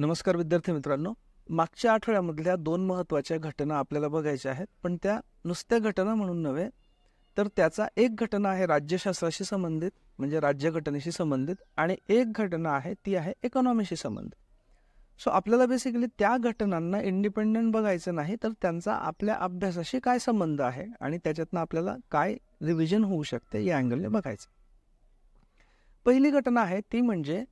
नमस्कार विद्यार्थी मित्रांनो. मागच्या आठवड्यामधल्या दोन महत्त्वाच्या घटना आपल्याला बघायच्या आहेत. पण त्या नुसत्या घटना म्हणून नव्हे तर त्याचा एक घटना आहे राज्यशास्त्राशी संबंधित म्हणजे राज्यघटनेशी संबंधित आणि एक घटना आहे ती आहे इकॉनॉमीशी संबंधित. सो आपल्याला बेसिकली त्या घटनांना इंडिपेंडंट बघायचं नाही तर त्यांचा आपल्या अभ्यासाशी काय संबंध आहे आणि त्याच्यातनं आपल्याला काय रिव्हिजन होऊ शकते या अँगलने बघायचं. पहिली घटना आहे ती म्हणजे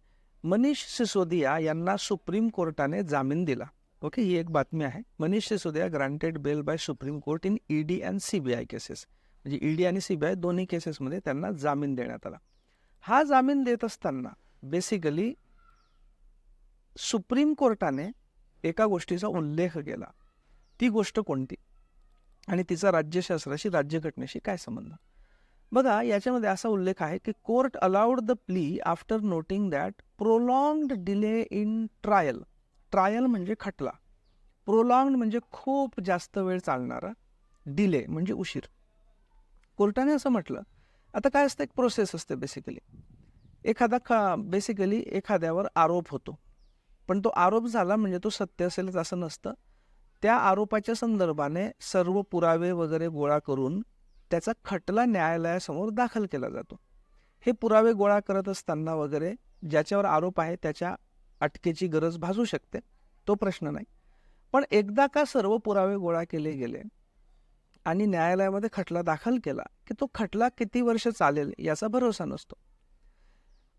मनीष सिसोदिया यांना सुप्रीम कोर्टाने जामीन दिला. ओके ही एक बातमी आहे. Manish Sisodia granted bail by Supreme Court in ED and CBI cases म्हणजे ईडी आणि सीबीआय दोन्ही केसेसमध्ये त्यांना जामीन देण्यात आला. हा जामीन देत असताना बेसिकली सुप्रीम कोर्टाने एका गोष्टीचा उल्लेख केला. ती गोष्ट कोणती? आणि तिचा राज्यशास्त्राशी राज्यघटनेशी काय संबंध? बघा याच्यामध्ये असा उल्लेख आहे की court allowed the plea after noting that prolonged delay in trial. Trial म्हणजे खटला. प्रोलॉंग्ड म्हणजे खूप जास्त वेळ चालणारा डिले म्हणजे उशीर. कोर्टाने असं म्हटलं. आता काय असतं? एक प्रोसेस असते बेसिकली. एखादा ख बेसिकली एखाद्यावर आरोप होतो. पण तो आरोप झाला म्हणजे तो सत्य असेलच असं नसतं. त्या आरोपाच्या संदर्भाने सर्व पुरावे वगैरे गोळा करून त्याचा खटला न्यायालयासमोर दाखल केला जातो. हे पुरावे गोळा करत असताना वगैरे ज्याच्यावर आरोप आहे त्याच्या अटकेची गरज भासू शकते तो प्रश्न नाही. पण एकदा का सर्व पुरावे गोळा केले गेले आणि न्यायालयामध्ये खटला दाखल केला की तो खटला किती वर्ष चालेल याचा भरोसा नसतो.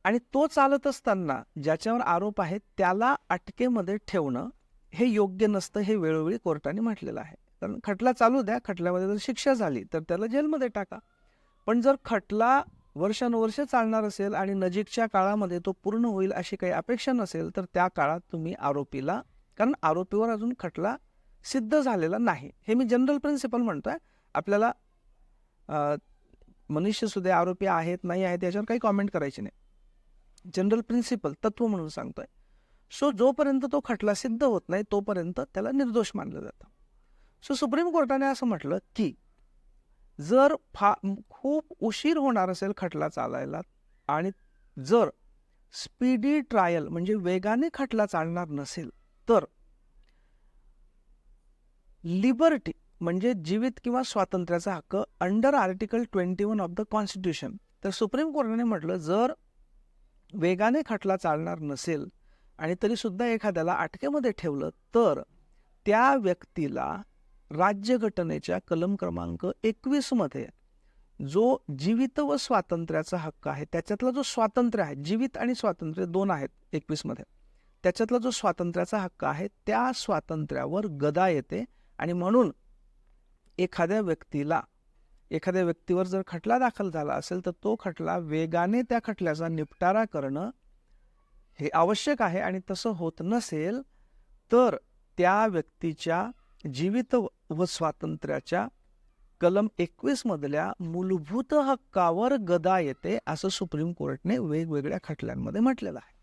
आणि तो चालत असताना ज्याच्यावर आरोप आहे त्याला अटकेमध्ये ठेवणं हे योग्य नसतं हे वेळोवेळी कोर्टाने म्हटलेलं आहे. कारण खटला चालू द्या खटल्यामध्ये जर शिक्षा झाली तर त्याला जेलमध्ये टाका. पण जर खटला वर्षानुवर्ष चालणार असेल आणि नजीकच्या काळामध्ये तो पूर्ण होईल अशी काही अपेक्षा नसेल तर त्या काळात तुम्ही आरोपीला कारण आरोपीवर अजून खटला सिद्ध झालेला नाही. हे मी जनरल प्रिन्सिपल म्हणतो आहे आपल्याला मनुष्य सुद्धा आरोपी आहेत नाही आहेत याच्यावर काही कॉमेंट करायची नाही. जनरल प्रिन्सिपल तत्व म्हणून सांगतोय. सो जोपर्यंत तो खटला सिद्ध होत नाही तोपर्यंत त्याला निर्दोष मानलं जातं. सो सुप्रीम कोर्टाने असं म्हटलं की जर फा खूप उशीर होणार असेल खटला चालायला आणि जर स्पीडी ट्रायल म्हणजे वेगाने खटला चालणार नसेल तर लिबर्टी म्हणजे जीवित किंवा स्वातंत्र्याचा हक्क under article twenty one of the constitution. तर सुप्रीम कोर्टाने म्हटलं जर वेगाने खटला चालणार नसेल आणि तरीसुद्धा एखाद्याला अटकेमध्ये ठेवलं तर त्या व्यक्तीला राज्यघटनेच्या कलम क्रमांक एकवीसमध्ये जो जीवित व स्वातंत्र्याचा हक्क आहे त्याच्यातला जो स्वातंत्र्य आहे जीवित आणि स्वातंत्र्य दोन आहेत एकवीसमध्ये त्याच्यातला जो स्वातंत्र्याचा हक्क आहे त्या स्वातंत्र्यावर गदा येते आणि म्हणून एखाद्या व्यक्तीला एखाद्या व्यक्तीवर जर खटला दाखल झाला असेल तर तो खटला वेगाने त्या खटल्याचा निपटारा करणं हे आवश्यक आहे आणि तसं होत नसेल तर त्या व्यक्तीच्या जीवित व स्वातंत्र्याच्या कलम एकवीस मधल्या मूलभूत हक्कावर गदा येते असं सुप्रीम कोर्टने वेगवेगळ्या खटल्यांमध्ये म्हटलेलं आहे.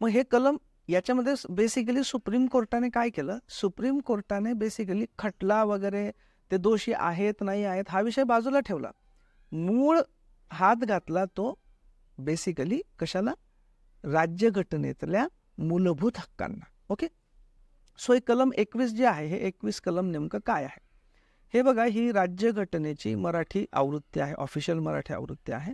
मग हे कलम याच्यामध्ये बेसिकली सुप्रीम कोर्टाने काय केलं? सुप्रीम कोर्टाने बेसिकली खटला वगैरे ते दोषी आहेत नाही आहेत हा विषय बाजूला ठेवला. मूळ हात घातला तो बेसिकली कशाला? राज्यघटनेतल्या मूलभूत हक्कांना. ओके सो हे कलम एकवीस जे आहे हे एकवीस कलम नेमकं काय आहे? हे बघा ही राज्यघटनेची मराठी आवृत्ती आहे ऑफिशियल मराठी आवृत्ती आहे.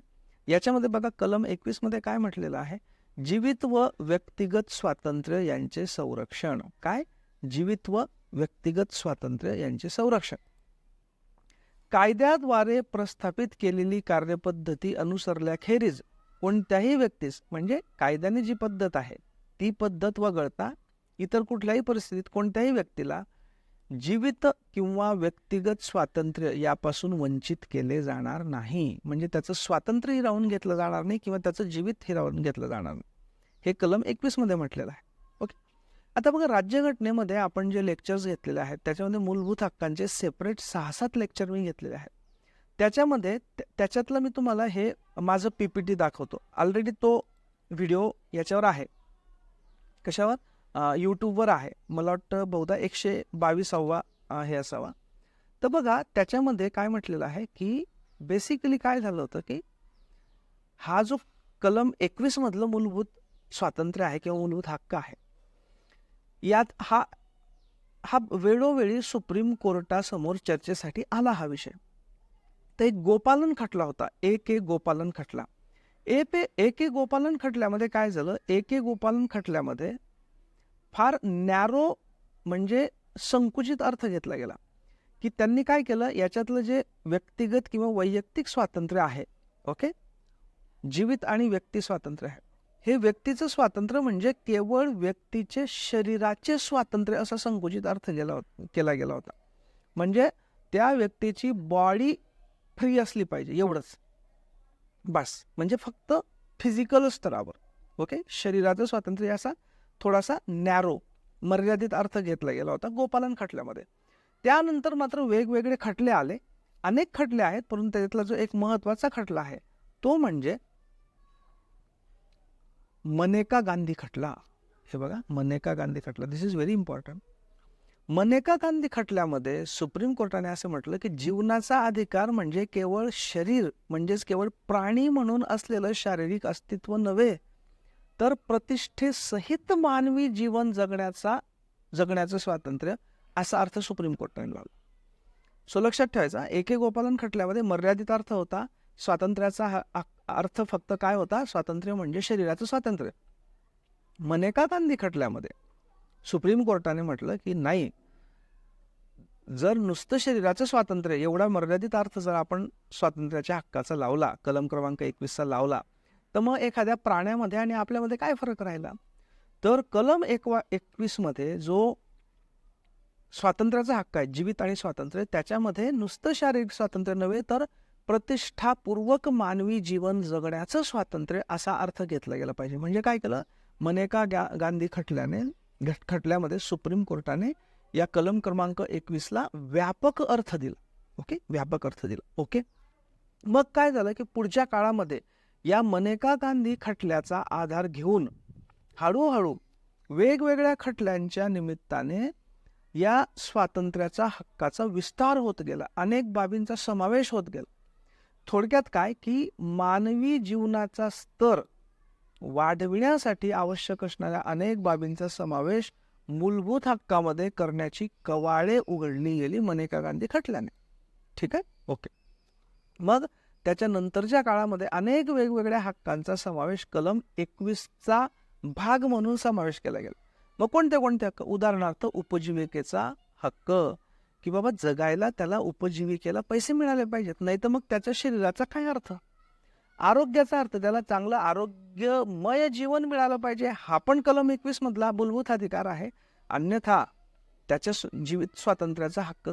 याच्यामध्ये बघा कलम एकवीसमध्ये काय म्हटलेलं आहे? जीवित व व्यक्तिगत स्वातंत्र्य यांचे संरक्षण. काय? जीवित व व्यक्तिगत स्वातंत्र्य यांचे संरक्षण. कायद्याद्वारे प्रस्थापित केलेली कार्यपद्धती अनुसरल्याखेरीज कोणत्याही व्यक्तीस म्हणजे कायद्याने जी पद्धत आहे ती पद्धत वगळता इतर कुठल्याही परिस्थितीत कोणत्याही व्यक्तीला जीवित किंवा व्यक्तिगत स्वातंत्र्य यापासून वंचित केले जाणार नाही. म्हणजे त्याचं स्वातंत्र्य हिरावून घेतलं जाणार नाही किंवा त्याचं जीवित हिरावून घेतलं जाणार नाही. हे कलम एकवीसमध्ये म्हटलेलं आहे. ओके? आता बघा राज्यघटनेमध्ये आपण जे लेक्चर्स घेतलेले आहेत त्याच्यामध्ये मूलभूत हक्कांचे सेपरेट सहा सात लेक्चर मी घेतलेले आहेत. त्याच्यामध्ये त्याच्यातलं मी तुम्हाला हे माझं पी पी टी दाखवतो. ऑलरेडी तो व्हिडिओ याच्यावर आहे. कशावर? यूट्यूबवर आहे. मला वाटतं बहुधा एकशे बावीसावा हे असावा. तर बघा त्याच्यामध्ये काय म्हटलेलं आहे की बेसिकली काय झालं होतं की हा जो कलम एकवीसमधलं मूलभूत स्वातंत्र्य आहे किंवा मूलभूत हक्क आहे यात हा हा वेळोवेळी सुप्रीम कोर्टासमोर चर्चेसाठी आला हा विषय. तर एक गोपालन खटला होता ए के गोपालन खटला. ए पे ए के गोपालन खटल्यामध्ये काय झालं? ए के गोपालन खटल्यामध्ये फार नॅरो म्हणजे संकुचित अर्थ घेतला गेला. की त्यांनी काय केलं? याच्यातलं जे व्यक्तिगत किंवा वैयक्तिक स्वातंत्र्य आहे ओके जीवित आणि व्यक्ती स्वातंत्र्य आहे. हे व्यक्तीचं स्वातंत्र्य म्हणजे केवळ व्यक्तीचे शरीराचे स्वातंत्र्य असा संकुचित अर्थ गेला होता केला गेला होता. म्हणजे त्या व्यक्तीची बॉडी फ्री असली पाहिजे एवढंच. बस. म्हणजे फक्त फिजिकल स्तरावर ओके शरीराचं स्वातंत्र्य असा थोडासा नॅरो मर्यादित अर्थ घेतला गेला होता गोपालन खटल्यामध्ये. त्यानंतर मात्र वेगवेगळे खटले आले. अनेक खटले आहेत परंतु त्यातला जो एक महत्त्वाचा खटला आहे तो म्हणजे मनेका गांधी खटला. हे बघा मनेका गांधी खटला. This is very important Maneka Gandhi खटल्यामध्ये supreme कोर्टाने असं म्हटलं की जीवनाचा अधिकार म्हणजे केवळ शरीर म्हणजेच केवळ प्राणी म्हणून असलेलं शारीरिक अस्तित्व नव्हे तर प्रतिष्ठेसहित मानवी जीवन जगण्याचा जगण्याचं स्वातंत्र्य असा अर्थ सुप्रीम कोर्टाने लावला. सो लक्षात ठेवायचा एके गोपालन खटल्यामध्ये मर्यादित अर्थ होता स्वातंत्र्याचा हा अर्थ फक्त काय होता? स्वातंत्र्य म्हणजे शरीराचं स्वातंत्र्य. मनेका गांधी खटल्यामध्ये सुप्रीम कोर्टाने म्हटलं की नाही जर नुसतं शरीराचं स्वातंत्र्य एवढा मर्यादित अर्थ जर आपण स्वातंत्र्याच्या हक्काचा लावला कलम क्रमांक एकवीसचा लावला तर मग एखाद्या प्राण्यामध्ये आणि आपल्यामध्ये काय फरक राहिला? तर कलम एकवा एकवीसमध्ये जो स्वातंत्र्याचा हक्क आहे जीवित आणि स्वातंत्र्य त्याच्यामध्ये नुसतं शारीरिक स्वातंत्र्य नव्हे तर प्रतिष्ठापूर्वक मानवी जीवन जगण्याचं स्वातंत्र्य असा अर्थ घेतला गेला पाहिजे. म्हणजे काय केलं? मनेका गा गांधी खटल्याने खटल्यामध्ये सुप्रीम कोर्टाने या कलम क्रमांक एकवीसला व्यापक अर्थ दिला. ओके? व्यापक अर्थ दिला. ओके? मग काय झालं की पुढच्या काळामध्ये या मनेका गांधी खटल्याचा आधार घेऊन हळूहळू वेगवेगळ्या खटल्यांच्या निमित्ताने या स्वातंत्र्याचा हक्काचा विस्तार होत गेला. अनेक बाबींचा समावेश होत गेला. थोडक्यात काय? की मानवी जीवनाचा स्तर वाढविण्यासाठी आवश्यक असणाऱ्या अनेक बाबींचा समावेश मूलभूत हक्कामध्ये करण्याची कवाळे उघडली गेली मनेका गांधी खटल्याने. ठीक आहे? ओके. मग त्याच्यानंतरच्या काळामध्ये अनेक वेगवेगळ्या हक्कांचा समावेश कलम एकवीसचा भाग म्हणून समावेश केला गेला. मग कोणते कोणते हक्क? उदाहरणार्थ उपजीविकेचा हक्क. की बाबा जगायला त्याला उपजीविकेला पैसे मिळाले पाहिजेत नाही तर मग त्याच्या शरीराचा काय अर्थ? आरोग्याचा अर्थ त्याला चांगलं आरोग्यमय जीवन मिळालं पाहिजे. हा पण कलम एकवीस मधला मूलभूत अधिकार आहे. अन्यथा त्याच्या जीवित स्वातंत्र्याचा हक्क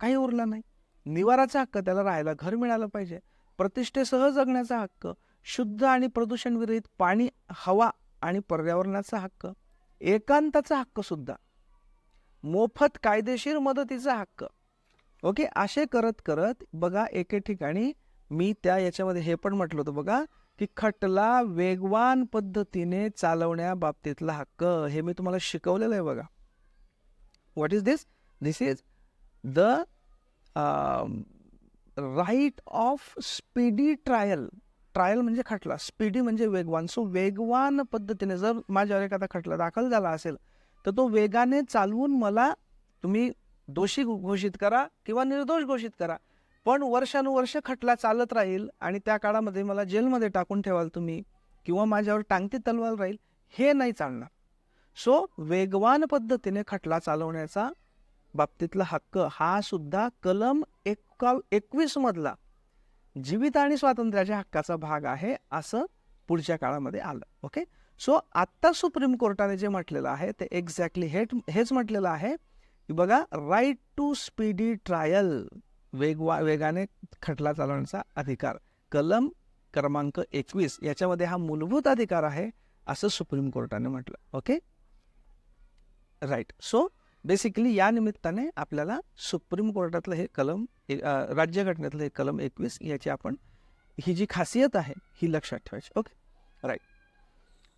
काही उरला नाही. निवाराचा हक्क त्याला राहायला घर मिळालं पाहिजे. प्रतिष्ठेसह जगण्याचा हक्क शुद्ध आणि प्रदूषण विरहित पाणी हवा आणि पर्यावरणाचा हक्क एकांताचा हक्क सुद्धा. मोफत कायदेशीर मदतीचा हक्क. ओके असे करत करत बघा एके ठिकाणी मी त्या याच्यामध्ये हे पण म्हटलं होतं बघा की खटला वेगवान पद्धतीने चालवण्याबाबतीतला हक्क. हे मी तुम्हाला शिकवलेलं आहे बघा. What is this this is the right of speedy trial trial म्हणजे खटला. स्पीडी म्हणजे वेगवान. सो वेगवान पद्धतीने जर माझ्यावर एखादा खटला दाखल झाला असेल तर तो वेगाने चालवून मला तुम्ही दोषी घोषित करा किंवा निर्दोष घोषित करा. पण वर्षानुवर्ष खटला चालत राहील आणि त्या काळामध्ये मला जेलमध्ये टाकून ठेवाल तुम्ही किंवा माझ्यावर टांगती तलवार राहील हे नाही चालणार. सो वेगवान पद्धतीने खटला चालवण्याचा बाबतीतला हक्क हा सुद्धा कलम काल एकवीसमधला जीवित आणि स्वातंत्र्याच्या हक्काचा भाग आहे असं पुढच्या काळामध्ये आलं ओके सो आत्ता सुप्रीम कोर्टाने जे म्हटलेलं आहे ते एक्झॅक्टली हेट हेच म्हटलेलं आहे की बघा राईट टू स्पीडी ट्रायल वेगवा वेगाने खटला चालवण्याचा अधिकार कलम क्रमांक एकवीस याच्यामध्ये हा मूलभूत अधिकार आहे असं सुप्रीम कोर्टाने म्हटलं ओके राईट सो बेसिकली या निमित्ताने आपल्याला सुप्रीम कोर्टातलं हे कलम राज्यघटनेतलं हे कलम एकवीस याची आपण ही जी खासियत आहे ही लक्षात ठेवायची. ओके? राईट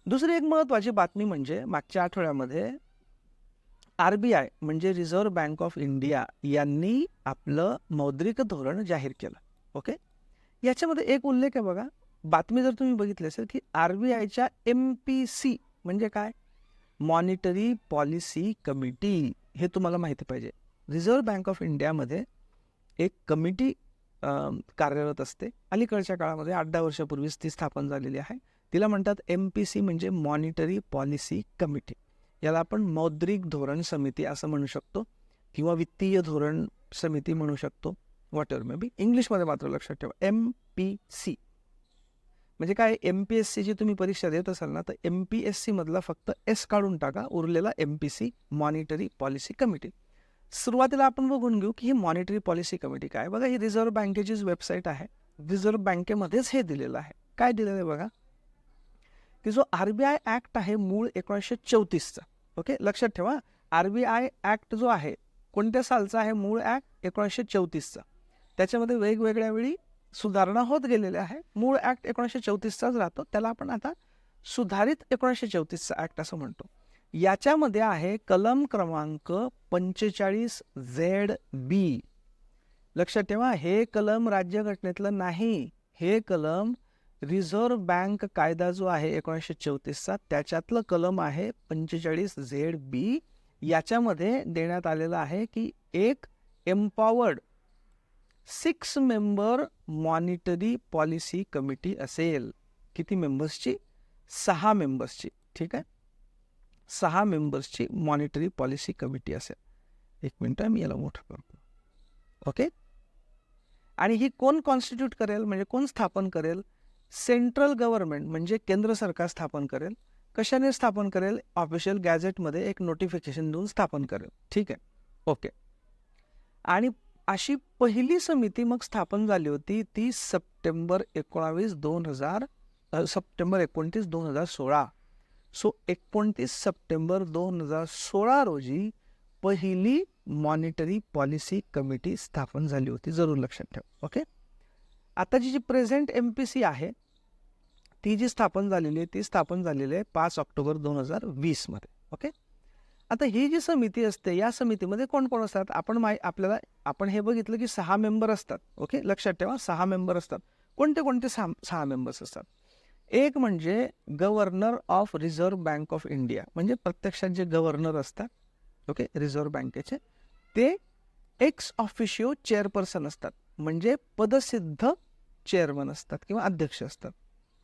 दुसरी एक महत्त्वाची बातमी म्हणजे मागच्या आठवड्यामध्ये आर बी आय म्हणजे रिझर्व्ह बँक ऑफ इंडिया यांनी आपलं मौद्रिक धोरण जाहीर केलं. ओके? याच्यामध्ये एक उल्लेख आहे बघा. बातमी जर तुम्ही बघितली असेल की आर बी आयच्या एम पी सी म्हणजे काय? मॉनिटरी पॉलिसी कमिटी हे तुम्हाला माहिती पाहिजे. रिझर्व्ह बँक ऑफ इंडियामध्ये एक कमिटी कार्यरत असते. अलीकडच्या काळामध्ये आठ दहा वर्षापूर्वीच ती स्थापन झालेली आहे. तिला म्हणतात एम पी सी म्हणजे मॉनिटरी पॉलिसी कमिटी याला आपण मौद्रिक धोरण समिती असं म्हणू शकतो किंवा वित्तीय धोरण समिती म्हणू शकतो. वॉट एव्हर मे बी इंग्लिशमध्ये मात्र लक्षात ठेवा. एम पी सी म्हणजे काय एम पी एस सीची तुम्ही परीक्षा देत असाल ना तर एम पी एस सीमधला फक्त एस काढून टाका उरलेला M P C monetary policy committee सुरुवातीला आपण बघून घेऊ की ही मॉनिटरी पॉलिसी कमिटी काय बघा ही रिझर्व्ह बँकेचीच वेबसाईट आहे. रिझर्व्ह बँकेमध्येच हे दिलेलं आहे. काय दिलेलं आहे बघा? की जो आर बी आय ॲक्ट आहे मूळ एकोणीसशे चौतीसचा. ओके? लक्षात ठेवा. आर बी आय ॲक्ट जो आहे कोणत्या सालचा आहे मूळ ॲक्ट एकोणीसशे चौतीसचा. त्याच्यामध्ये वेगवेगळ्या वेळी सुधारणा होत गेलेल्या आहे. मूळ ॲक्ट एकोणीसशे चौतीसचाच राहतो. त्याला आपण आता सुधारित एकोणीसशे चौतीसचा ॲक्ट असं म्हणतो. याच्यामध्ये आहे कलम क्रमांक पंचेचाळीस झेड बी लक्षात ठेवा हे कलम राज्यघटनेतलं नाही. हे कलम रिझर्व्ह बँक कायदा जो आहे एकोणीसशे चौतीसचा त्याच्यातलं कलम आहे पंचेचाळीस झेड बी याच्यामध्ये देण्यात आलेलं आहे की एक empowered six member monetary policy committee असेल. किती मेंबर्सची? सहा मेंबर्सची. ठीक आहे? सहा मेंबर्सची मॉनिटरी पॉलिसी कमिटी असेल. एक मिनटं मी याला मोठं करतो. ओके? आणि ही कोण कॉन्स्टिट्यूट करेल? म्हणजे कोण स्थापन करेल? सेंट्रल गव्हर्नमेंट म्हणजे केंद्र सरकार स्थापन करेल. कशाने स्थापन करेल? ऑफिशियल गॅझेटमध्ये एक नोटिफिकेशन देऊन स्थापन करेल. ठीक आहे? ओके. आणि अशी पहिली समिती मग स्थापन झाली होती ती सप्टेंबर एकोणावीस दोन हजार सप्टेंबर एकोणतीस दोन हजार सोळा. सो एकोणतीस सप्टेंबर दोन हजार सोळा रोजी पहिली मॉनिटरी पॉलिसी कमिटी स्थापन झाली होती जरूर लक्षात ठेवा ओके? आताची जी प्रेझेंट एम पी सी आहे ती जी स्थापन झालेली आहे ती स्थापन झालेली आहे पाच ऑक्टोबर दोन हजार वीसमध्ये ओके? आता ही जी समिती असते या समितीमध्ये कोण कोण असतात? आपण माय आपल्याला आपण हे बघितलं की सहा मेंबर असतात. ओके? लक्षात ठेवा सहा मेंबर असतात. कोणते कोणते सहा सहा मेंबर्स असतात? एक म्हणजे governor of reserve bank of India. म्हणजे प्रत्यक्षात जे गव्हर्नर असतात ओके? रिझर्व्ह बँकेचे ते एक्स ऑफिशिओ चेअरपर्सन असतात. म्हणजे पदसिद्ध चेअरमन असतात किंवा अध्यक्ष असतात.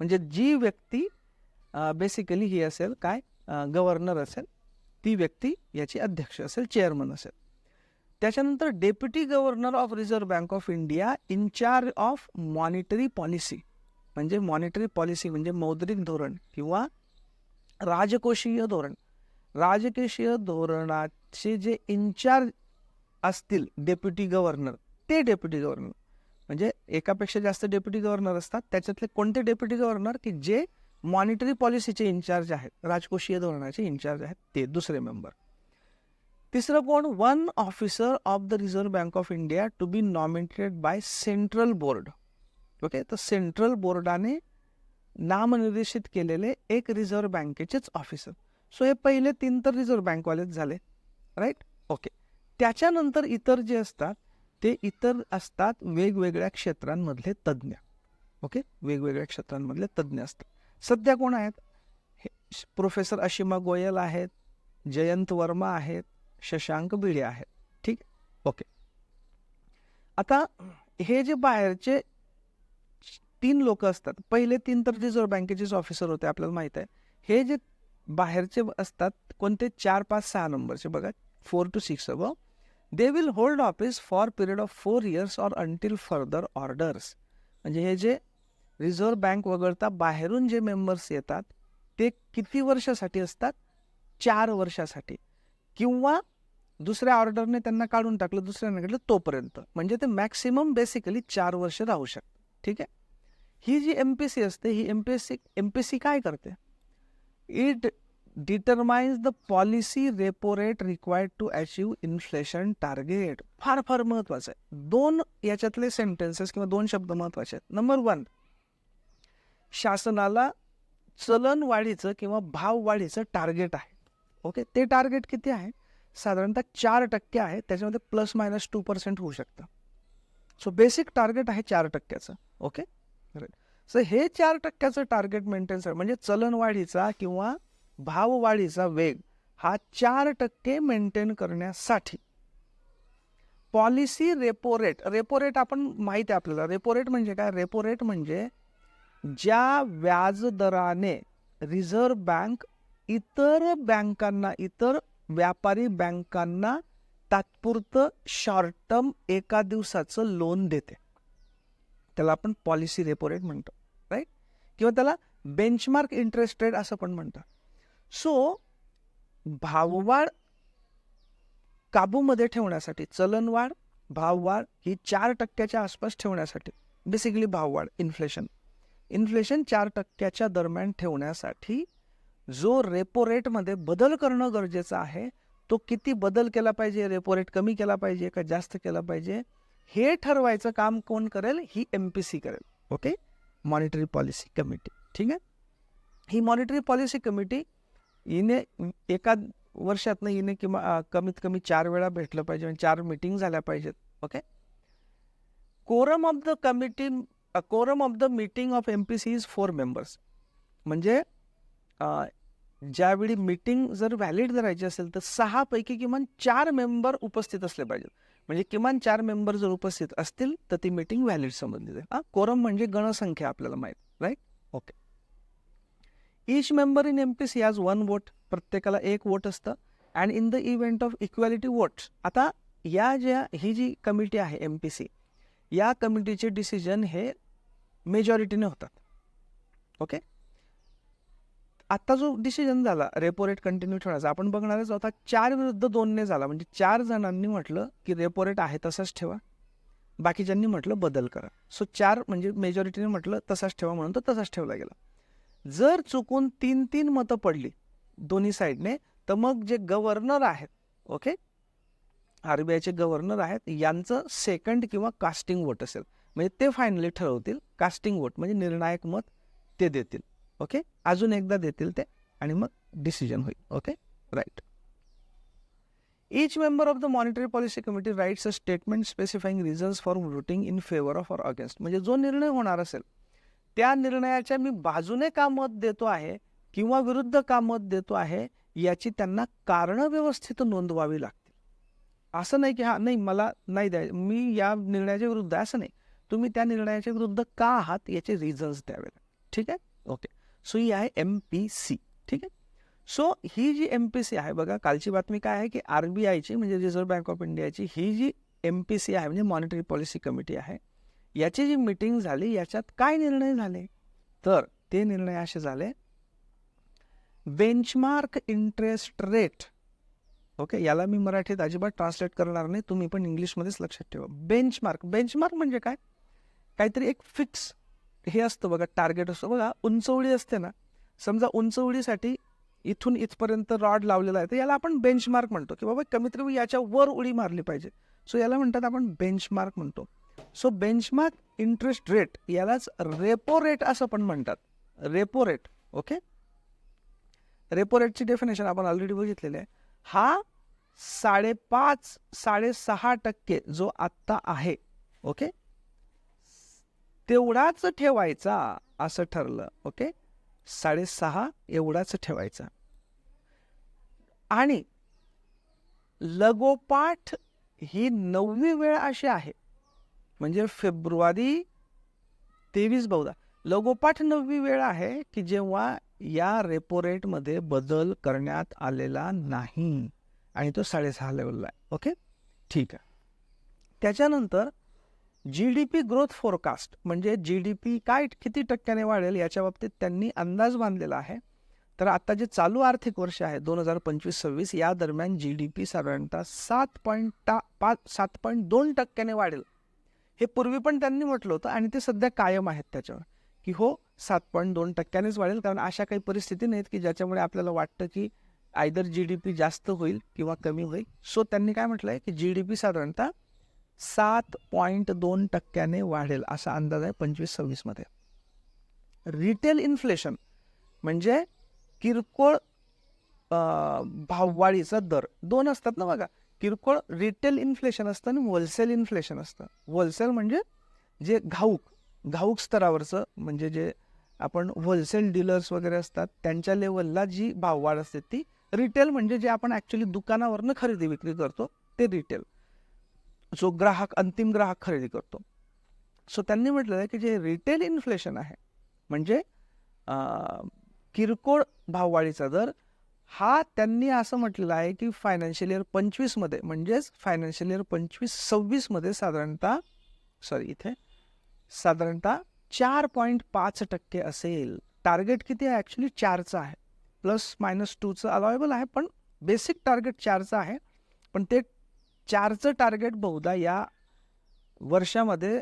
म्हणजे जी व्यक्ती बेसिकली ही असेल काय? गव्हर्नर असेल. ती व्यक्ती याची अध्यक्ष असेल चेअरमन असेल. त्याच्यानंतर deputy governor of reserve bank of India in charge of monetary policy म्हणजे मॉनिटरी पॉलिसी म्हणजे मौद्रिक धोरण किंवा राजकोषीय धोरण. राजकोषीय धोरणाचे जे इन्चार्ज असतील डेप्युटी गव्हर्नर ते डेप्युटी गव्हर्नर म्हणजे एकापेक्षा जास्त डेप्युटी गव्हर्नर असतात त्याच्यातले कोणते डेप्युटी गव्हर्नर की जे मॉनिटरी पॉलिसीचे इन्चार्ज आहेत राजकोषीय धोरणाचे इन्चार्ज आहेत ते दुसरे मेंबर तिसरं कोण? One officer of the reserve bank of India to be nominated by central board okay तर सेंट्रल बोर्डाने नामनिर्देशित केलेले एक रिझर्व्ह बँकेचेच ऑफिसर सो हे पहिले तीन तर रिझर्व्ह बँकवालेच झाले राईट ओके त्याच्यानंतर इतर जे असतात ते इतर असतात वेगवेगळ्या क्षेत्रांमधले तज्ज्ञ. ओके वेगवेगळ्या क्षेत्रांमधले तज्ज्ञ असतात. सध्या कोण आहेत? हे प्रोफेसर अशिमा गोयल आहेत जयंत वर्मा आहेत शशांक भिडे आहेत. ठीक? ओके. आता हे जे बाहेरचे तीन लोक असतात. पहिले तीन तर रिझर्व्ह बँकेचेच ऑफिसर होते आपल्याला माहीत आहे. हे जे बाहेरचे असतात कोणते? चार पाच सहा नंबरचे बघा. फोर टू सिक्स अब they will hold office for period of four years or until further orders म्हणजे हे जे रिझर्व्ह बँक वगळता बाहेरून जे मेंबर्स येतात ते किती वर्षासाठी असतात? चार वर्षासाठी. किंवा दुसऱ्या ऑर्डरने त्यांना काढून टाकलं दुसऱ्याने काढलं तोपर्यंत. म्हणजे ते मॅक्सिमम बेसिकली चार वर्ष राहू शकतं ठीक आहे? ही जी एम पी सी असते ही M P S C M P C काय करते? It determines the policy repo rate required to achieve inflation target फार फार महत्वाचं आहे. दोन याच्यातले सेंटेन्सेस किंवा दोन शब्द महत्त्वाचे आहेत. नंबर वन शासनाला चलन वाढीचं किंवा भाव वाढीचं टार्गेट आहे. ओके ते टार्गेट किती आहे? साधारणतः चार टक्के आहे. त्याच्यामध्ये प्लस मायनस टू पर्सेंट होऊ शकतं. सो बेसिक टार्गेट आहे चार टक्क्याचं. ओके सो हे चार टक्क्याचं टार्गेट मेंटेन म्हणजे चलनवाढीचा किंवा भाववाढीचा वेग हा चार टक्के मेंटेन करण्यासाठी. Policy repo rate repo rate आपण माहिती आहे आपल्याला. रेपो रेट म्हणजे काय? रेपो रेट म्हणजे ज्या व्याजदराने रिझर्व्ह बँक इतर बँकांना इतर व्यापारी बँकांना तात्पुरतं शॉर्ट टर्म एका दिवसाचं लोन देते. त्याला आपण पॉलिसी रेपो रेट म्हणतो राईट किंवा त्याला बेंचमार्क इंटरेस्ट रेट असं पण म्हणतात. सो भाववाढ काबूमध्ये ठेवण्यासाठी चलनवाढ भाववाढ ही चार टक्क्याच्या आसपास ठेवण्यासाठी बेसिकली भाववाढ इन्फ्लेशन इन्फ्लेशन चार टक्क्याच्या दरम्यान ठेवण्यासाठी जो रेपो रेटमध्ये बदल करणं गरजेचं आहे तो किती बदल केला पाहिजे रेपो रेट कमी केला पाहिजे का जास्त केला पाहिजे हे ठरवायचं काम कोण करेल? ही एम पी सी करेल. ओके मॉनिटरी पॉलिसी कमिटी ठीक आहे? ही मॉनिटरी पॉलिसी कमिटी हिने एका वर्षातनं हिने किंवा कमीत कमी चार वेळा भेटलं पाहिजे आणि चार मिटिंग झाल्या पाहिजेत. Okay quorum of the committee म्हणजे, a quorum of the meeting of M P C is four members म्हणजे ज्यावेळी मीटिंग जर व्हॅलिड करायची असेल तर सहापैकी किमान चार मेंबर उपस्थित असले पाहिजेत. म्हणजे किमान चार मेंबर जर उपस्थित असतील तर ती मीटिंग व्हॅलिड संबंधित आहे. हा कोरम म्हणजे गणसंख्या आपल्याला माहीत right okay each member in M P C has one vote प्रत्येकाला एक वोट असतं. And in the event of equality votes आता या ज्या ही जी कमिटी आहे एम पी सी या कमिटीचे डिसिजन हे मेजॉरिटीने होतात. ओके आत्ता जो डिसिजन झाला रेपो रेट कंटिन्यू ठेवण्याचा आपण बघणारच होता चार विरुद्ध दोनने झाला. म्हणजे चार जणांनी म्हटलं की रेपो रेट आहे तसाच ठेवा. बाकीच्यांनी म्हटलं बदल करा. सो चार म्हणजे मेजॉरिटीने म्हटलं तसाच ठेवा म्हणून तर तसाच ठेवला गेला. जर चुकून तीन तीन मतं पडली दोन्ही साईडने तर मग जे गव्हर्नर आहेत ओके आर बी आयचे गव्हर्नर आहेत यांचं सेकंड किंवा कास्टिंग वोट असेल. म्हणजे ते फायनली ठरवतील कास्टिंग वोट म्हणजे निर्णायक मत ते देतील. ओके अजून एकदा देतील ते आणि मग डिसिजन होईल. Okay right each member of the monetary policy committee writes a statement specifying reasons for voting in favour of or against म्हणजे जो निर्णय होणार असेल त्या निर्णयाच्या मी बाजूने का मत देतो आहे किंवा विरुद्ध का मत देतो आहे याची त्यांना कारणं व्यवस्थित नोंदवावी लागतील. असं नाही की हा नाही मला नाही द्याय मी या निर्णयाच्या विरुद्ध आहे असं नाही. तुम्ही त्या निर्णयाच्या विरुद्ध का आहात याचे रिझन्स द्यावे ठीक आहे? ओके सो ही आहे एम पी सी ठीक आहे? सो ही जी एम पी सी आहे बघा कालची बातमी काय आहे की आर बी आयची म्हणजे रिझर्व्ह बँक ऑफ इंडियाची ही जी एम पी सी आहे म्हणजे मॉनिटरी पॉलिसी कमिटी आहे याची जी मिटिंग झाली याच्यात काय निर्णय झाले? तर ते निर्णय असे झाले. बेंचमार्क इंटरेस्ट रेट ओके याला मी मराठीत अजिबात ट्रान्सलेट करणार नाही. तुम्ही पण इंग्लिशमध्येच लक्षात ठेवा. बेंचमार्क बेंचमार्क म्हणजे काय? काहीतरी एक फिक्स हे असतं बघा टार्गेट असतं. बघा उंचवळी असते ना. समजा उंचवळीसाठी इथून इथपर्यंत रॉड लावलेला आहे तर याला आपण बेंचमार्क म्हणतो की बाबा कमीत कमी याच्या वर उडी मारली पाहिजे. सो याला म्हणतात आपण बेंचमार्क म्हणतो. सो बेंचमार्क इंटरेस्ट रेट यालाच रेपो रेट असं पण म्हणतात. रेपो रेट ओके रेपो रेटची डेफिनेशन आपण ऑलरेडी बघितलेली आहे. हा साडेपाच साडेसहा टक्के जो आत्ता आहे ओके? तेवढाच ठेवायचा असं ठरलं ओके? साडेसहा एवढाच ठेवायचा. आणि लगोपाठ ही नववी वेळ अशी आहे म्हणजे फेब्रुवारी तेवीस बहुधा. लगोपाठ नववी वेळ आहे की जेव्हा या रेपो रेटमध्ये बदल करण्यात आलेला नाही. आणि तो साडेसहा लेवलला आहे. ओके ठीक आहे. त्याच्यानंतर G D P growth forecast म्हणजे जी डी पी काय किती टक्क्याने वाढेल याच्या बाबतीत त्यांनी अंदाज बांधलेला आहे. तर आता जे चालू आर्थिक वर्ष आहे दोन हजार पंचवीस सव्वीस या दरम्यान जी डी पी साधारणतः सात पॉईंट पाच सात पॉईंट दोन टक्क्याने वाढेल. हे पूर्वी पण त्यांनी म्हटलं होतं आणि ते सध्या कायम आहेत त्याच्यावर. की हो सात पॉईंट दोन टक्क्यानेच वाढेल. कारण अशा काही परिस्थिती नाहीत की ज्याच्यामुळे आपल्याला वाटतं की आयदर जी डी पी जास्त होईल किंवा कमी होईल. सो त्यांनी काय म्हटलं आहे की जी डी पी साधारणतः सात पॉईंट दोन टक्क्याने वाढेल असा अंदाज आहे पंचवीस सव्वीसमध्ये. रिटेल इन्फ्लेशन म्हणजे किरकोळ भाववाढीचा दर. दोन असतात ना बघा. किरकोळ रिटेल इन्फ्लेशन असतं आणि होलसेल इन्फ्लेशन असतं. होलसेल म्हणजे जे घाऊक घाऊक स्तरावरचं म्हणजे जे आपण होलसेल डीलर्स वगैरे असतात त्यांच्या लेवलला जी भाववाढ असते ती रिटेल म्हणजे जे आपण ॲक्च्युली दुकानावरनं खरेदी विक्री करतो ते रिटेल जो ग्राहक अंतिम ग्राहक खरेदी करतो. सो त्यांनी म्हटलेलं आहे की जे रिटेल इन्फ्लेशन आहे म्हणजे किरकोळ भाववाढीचा दर हा त्यांनी असं म्हटलेलं आहे की फायनान्शियल इयर पंचवीसमध्ये म्हणजेच फायनान्शियल इयर पंचवीस सव्वीसमध्ये साधारणतः सॉरी इथे साधारणतः चार पॉईंट पाच टक्के असेल टार्गेट किती आहे? ॲक्च्युली चारचं आहे. प्लस मायनस टूचं अलावेबल आहे पण बेसिक टार्गेट चारचं आहे. पण ते चारचं टार्गेट बहुधा या वर्षामध्ये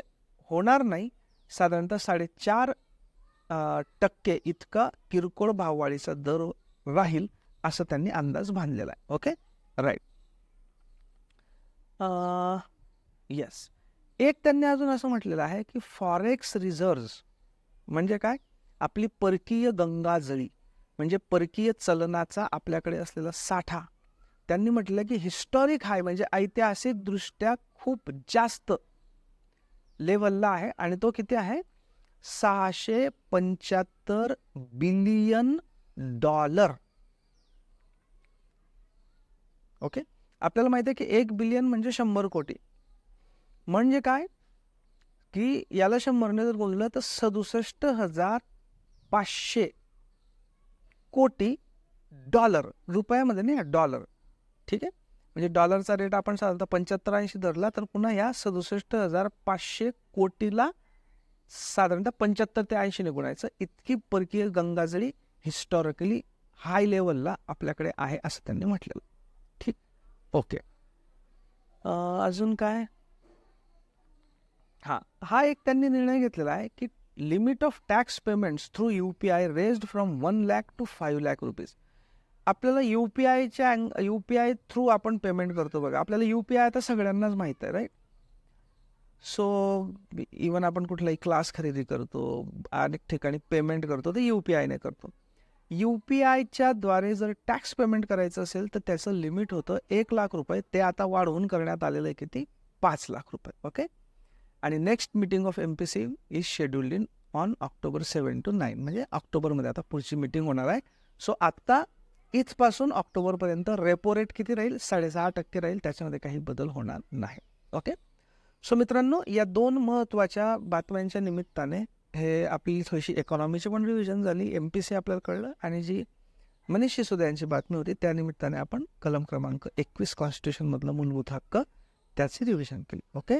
होणार नाही. साधारणतः साडेचार टक्के इतका किरकोळ भाववाढीचा दर राहील असं त्यांनी अंदाज बांधलेला आहे. ओके राईट येस एक त्यांनी अजून असं म्हटलेलं आहे की फॉरेक्स रिझर्व्ह म्हणजे काय? आपली परकीय गंगाजळी म्हणजे परकीय चलनाचा आपल्याकडे असलेला साठा. त्यांनी म्हटलं की हिस्टॉरिक हाय म्हणजे ऐतिहासिकदृष्ट्या खूप जास्त लेवलला आहे आणि तो किती आहे? सहाशे पंच्याहत्तर बिलियन डॉलर ओके आपल्याला माहिती आहे की एक बिलियन म्हणजे शंभर कोटी. म्हणजे काय? की याला शंभरने जर बोललं तर सदुसष्ट हजार पाचशे कोटी डॉलर रुपयामध्ये नाही डॉलर. ठीक आहे? म्हणजे डॉलरचा रेट आपण साधारणतः पंच्याहत्तर ऐंशी धरला तर पुन्हा या सदुसष्ट हजार पाचशे कोटीला साधारणतः पंच्याहत्तर ते ऐंशीने गुणायचं. इतकी परकीय गंगाजळी हिस्टॉरिकली हाय लेवलला आपल्याकडे आहे असं त्यांनी म्हटलेलं. ठीक? ओके. अजून काय? हां हा एक त्यांनी निर्णय घेतलेला आहे की limit of tax payments through U P I raised from one lakh to five lakh rupees आपल्याला यू पी आयच्या अँग यू पी आय थ्रू आपण पेमेंट करतो बघा. आपल्याला यू पी आय आता सगळ्यांनाच माहीत आहे राईट सो इवन आपण कुठलाही क्लास खरेदी करतो अनेक ठिकाणी पेमेंट करतो ते यू पी आयने करतो. यू पी आयच्या द्वारे जर टॅक्स पेमेंट करायचं असेल तर त्याचं लिमिट होतं एक लाख रुपये. ते आता वाढवून करण्यात आलेलं आहे किती? पाच लाख रुपये ओके आणि next meeting of M P C is scheduled in on October seven to nine म्हणजे ऑक्टोबरमध्ये आता पुढची मीटिंग होणार आहे. सो आत्ता इथपासून ऑक्टोबरपर्यंत रेपो रेट किती राहील? साडेसहा टक्के राहील. त्याच्यामध्ये काही बदल होणार नाही. ओके सो मित्रांनो या दोन महत्त्वाच्या बातम्यांच्या निमित्ताने हे आपली थोडीशी इकॉनॉमीची पण रिव्हिजन झाली. एम पी सी आपल्याला कळलं. आणि जी मनीष सिसोदे यांची बातमी होती त्या निमित्ताने आपण कलम क्रमांक एकवीस कॉन्स्टिट्यूशनमधलं मूलभूत हक्क त्याची रिव्हिजन केली. Okay